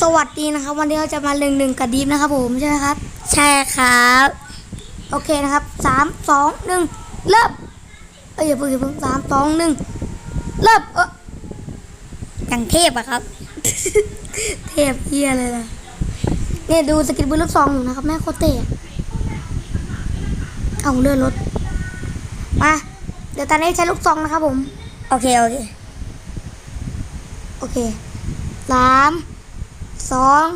สวัสดีนะครับ วันนี้เราจะมาเล่นหนึ่งกับดีฟนะครับผมใช่ไหมครับ ใช่ครับ โอเคนะครับสามสองหนึ่งเริ่มเอ้ยอย่าเพิ่งอย่าเพิ่งสามสองหนึ่งเริ่มเอออย่างเทพอะครับ เทพเฮียเลยล่ะเนี่ยดูสกิลปืนลูกซองหนูนะครับแม่โคตรเตะเอาเลื่อนรถมาเดี๋ยวตอนนี้ใช้ลูกซองนะครับผม โอเค โอเค โอเคสาม สอง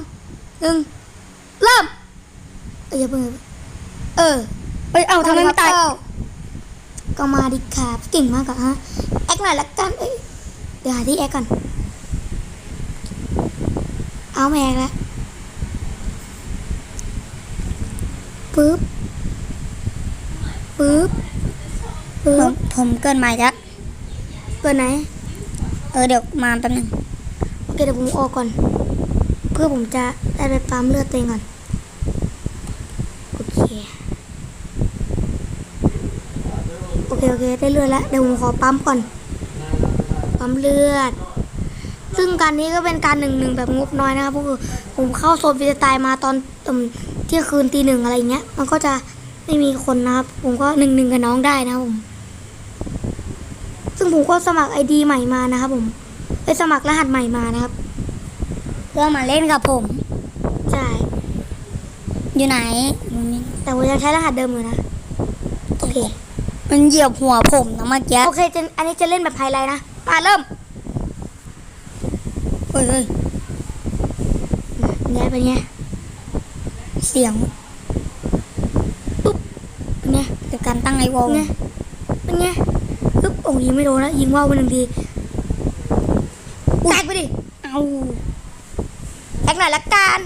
หนึ่งเริ่มเอ้ยอย่าเพิ่งอย่าเพิ่งเออเอ้ยเอาทำไมไม่ตายเอก็มาดิครับเก่งมากอะฮะแอคหน่อยละกันเอ้ยเดี๋ยวหาที่แอคก่อนเอาแมกแล้วปึ๊บปึ๊บผปึ๊มบผมเกินใหม่แล้วเปิดไหน เออเดี๋ยวมาแป๊บนึงโอเคเดี๋ยวผมออกก่อนเพื่อผมจะได้ไปปั๊มเลือดตัวเองก่อน โอเค โอเค โอเค ได้เลือดแล้ว เดี๋ยวผมขอปั๊มก่อน ปั๊มเลือด ซึ่งการนี้ก็เป็นการหนึ่งหนึ่งแบบงบน้อยนะครับก็คือผมเข้าโซนฟิสไตล์มาตอนอืมเที่ยงคืนตีหนึ่งอะไรเงี้ย มันก็จะไม่มีคนนะครับ ผมก็หนึ่งหนึ่งกับน้องได้นะครับผมซึ่งผมก็สมัครไอดีใหม่มานะครับผมไปสมัครรหัสใหม่มานะครับ พื่อมาเล่นกับผม ใช่ อยู่ไหนอยู่นี่แต่ผมยังใช้รหัสเดิมอยู่นะ โอเค มันเหยียบหัวผมนะเมื่อกี้ โอเคจะอันนี้จะเล่นแบบไฮไลท์นะ มาเริ่มเฮ้ยเฮ้ยเป็นไงเป็นไง เสียงเป็นไงเดี๋ยวการตั้งไอวอเป็ลนไงเป็นไงปึ๊บโอ้ยิงไม่โดนแล้วยิงว่าวไปหนึ่งทีแตกไปดิ เอา แตกหน่อยละกัน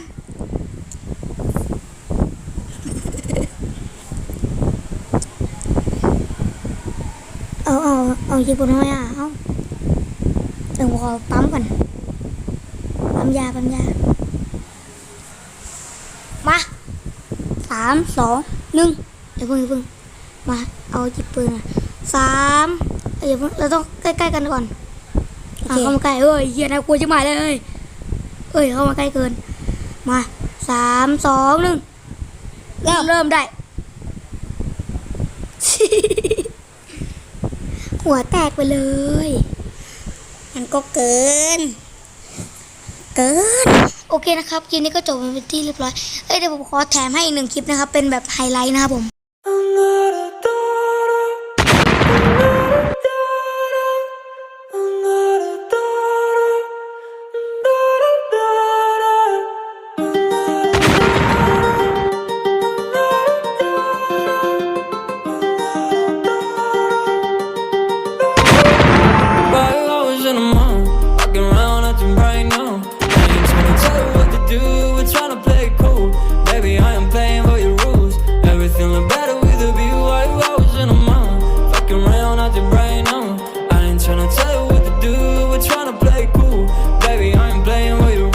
เอาเอาเอายิงปุ่นทำไมอะเอาเดี๋ยวผมขอปั๊มก่อนปั๊มยาปั๊มยามาสามสองหนึ่งเดี๋ยวเพิ่งอย่าเพิ่งมาเอาจิบปืนอะสามเอ้ยอย่าเพิ่งเราต้องใกล้ๆกันก่อนอะเข้ามาใกล้เอ้ยเฮียนะกลัวจะมาเลย เอ้ยเอ้ยเข้ามาใกล้เกิน มาสามสองหนึ่งเริ่มเริ่มได้ หัวแตกไปเลย มันก็เกิน เกิน โอเคนะครับคลิปนี้ก็จบไปเป็นที่เรียบร้อย เอ้ยเดี๋ยวผมขอแถมให้อีกหนึ่งคลิปนะครับ เป็นแบบไฮไลท์นะครับผม